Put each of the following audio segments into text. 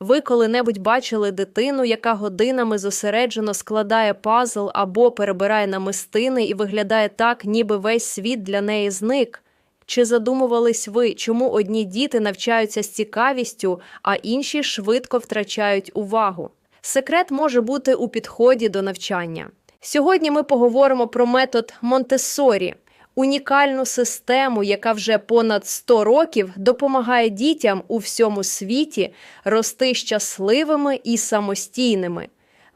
Ви коли-небудь бачили дитину, яка годинами зосереджено складає пазл або перебирає намистини і виглядає так, ніби весь світ для неї зник? Чи задумувались ви, чому одні діти навчаються з цікавістю, а інші швидко втрачають увагу? Секрет може бути у підході до навчання. Сьогодні ми поговоримо про метод Монтессорі – унікальну систему, яка вже понад 100 років допомагає дітям у всьому світі рости щасливими і самостійними.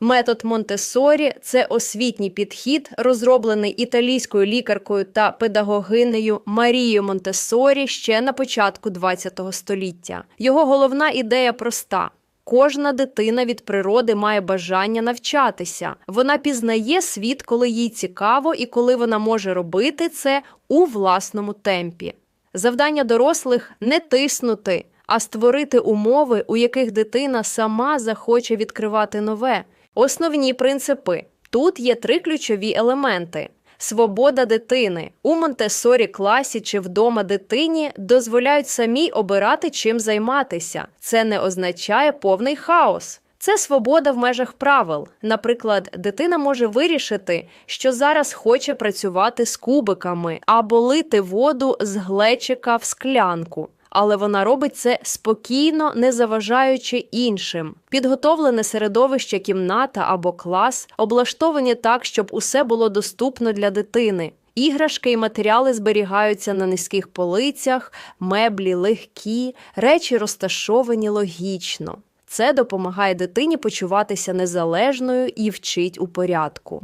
Метод Монтессорі – це освітній підхід, розроблений італійською лікаркою та педагогинею Марією Монтессорі ще на початку ХХ століття. Його головна ідея проста. Кожна дитина від природи має бажання навчатися. Вона пізнає світ, коли їй цікаво, і коли вона може робити це у власному темпі. Завдання дорослих не тиснути, а створити умови, у яких дитина сама захоче відкривати нове. Основні принципи тут є три ключові елементи. Свобода дитини у Монтессорі класі чи вдома дитині дозволяють самій обирати, чим займатися. Це не означає повний хаос. Це свобода в межах правил. Наприклад, дитина може вирішити, що зараз хоче працювати з кубиками або лити воду з глечика в склянку. Але вона робить це спокійно, не заважаючи іншим. Підготовлене середовище, кімната або клас облаштовані так, щоб усе було доступно для дитини. Іграшки і матеріали зберігаються на низьких полицях, меблі легкі, речі розташовані логічно. Це допомагає дитині почуватися незалежною і вчить у порядку.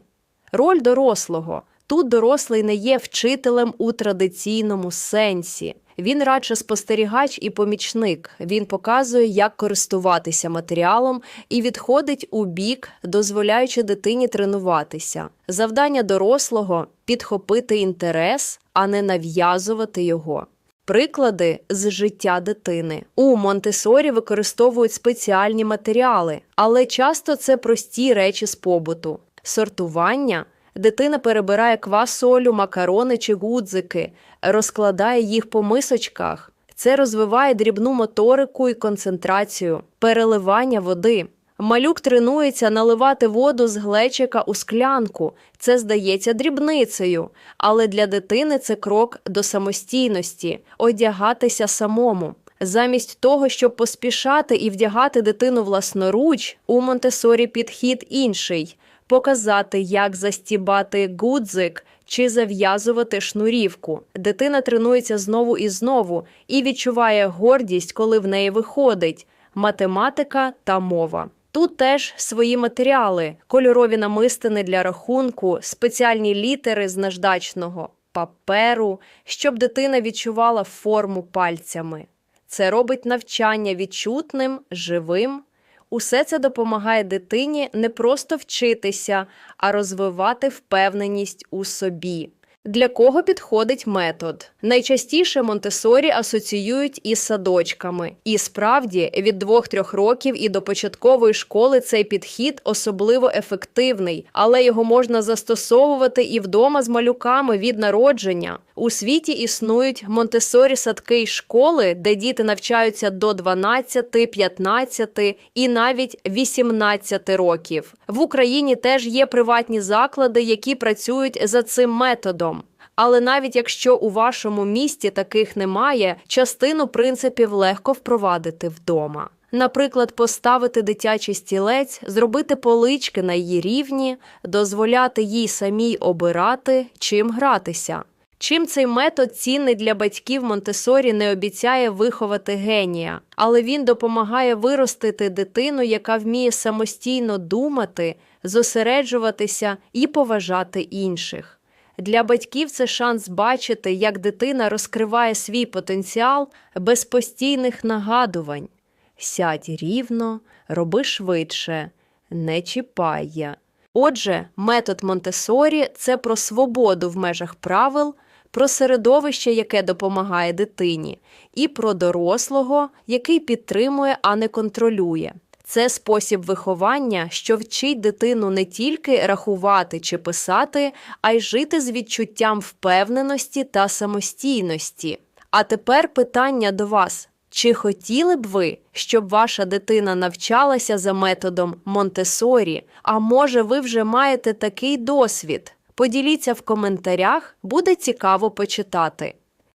Роль дорослого тут дорослий не є вчителем у традиційному сенсі. Він радше спостерігач і помічник. Він показує, як користуватися матеріалом і відходить у бік, дозволяючи дитині тренуватися. Завдання дорослого підхопити інтерес, а не нав'язувати його. Приклади з життя дитини у Монтесорі використовують спеціальні матеріали, але часто це прості речі з побуту. Сортування дитина перебирає квасолю, макарони чи гудзики, розкладає їх по мисочках. Це розвиває дрібну моторику і концентрацію, переливання води. Малюк тренується наливати воду з глечика у склянку. Це здається дрібницею, але для дитини це крок до самостійності, одягатися самому. Замість того, щоб поспішати і вдягати дитину власноруч, у Монтесорі підхід інший показати, як застібати гудзик чи зав'язувати шнурівку. Дитина тренується знову і знову і відчуває гордість, коли в неї виходить математика та мова. Тут теж свої матеріали, кольорові намистини для рахунку, спеціальні літери з наждачного паперу, щоб дитина відчувала форму пальцями. Це робить навчання відчутним, живим. Усе це допомагає дитині не просто вчитися, а розвивати впевненість у собі. Для кого підходить метод? Найчастіше Монтесорі асоціюють із садочками. І справді від 2-3 років і до початкової школи цей підхід особливо ефективний, але його можна застосовувати і вдома з малюками від народження. У світі існують Монтесорі садки й школи, де діти навчаються до 12, 15 і навіть 18 років. В Україні теж є приватні заклади, які працюють за цим методом. Але навіть якщо у вашому місті таких немає, частину принципів легко впровадити вдома. Наприклад, поставити дитячий стілець, зробити полички на її рівні, дозволяти їй самій обирати, чим гратися. Чим цей метод цінний для батьків Монтесорі не обіцяє виховати генія, але він допомагає виростити дитину, яка вміє самостійно думати, зосереджуватися і поважати інших. Для батьків це шанс бачити, як дитина розкриває свій потенціал без постійних нагадувань. Сядь рівно, роби швидше, не чіпай. Отже, метод Монтесорі це про свободу в межах правил, про середовище, яке допомагає дитині, і про дорослого, який підтримує, а не контролює. Це спосіб виховання, що вчить дитину не тільки рахувати чи писати, а й жити з відчуттям впевненості та самостійності. А тепер питання до вас: Чи хотіли б ви, щоб ваша дитина навчалася за методом Монтесорі? А може, ви вже маєте такий досвід? Поділіться в коментарях, буде цікаво почитати.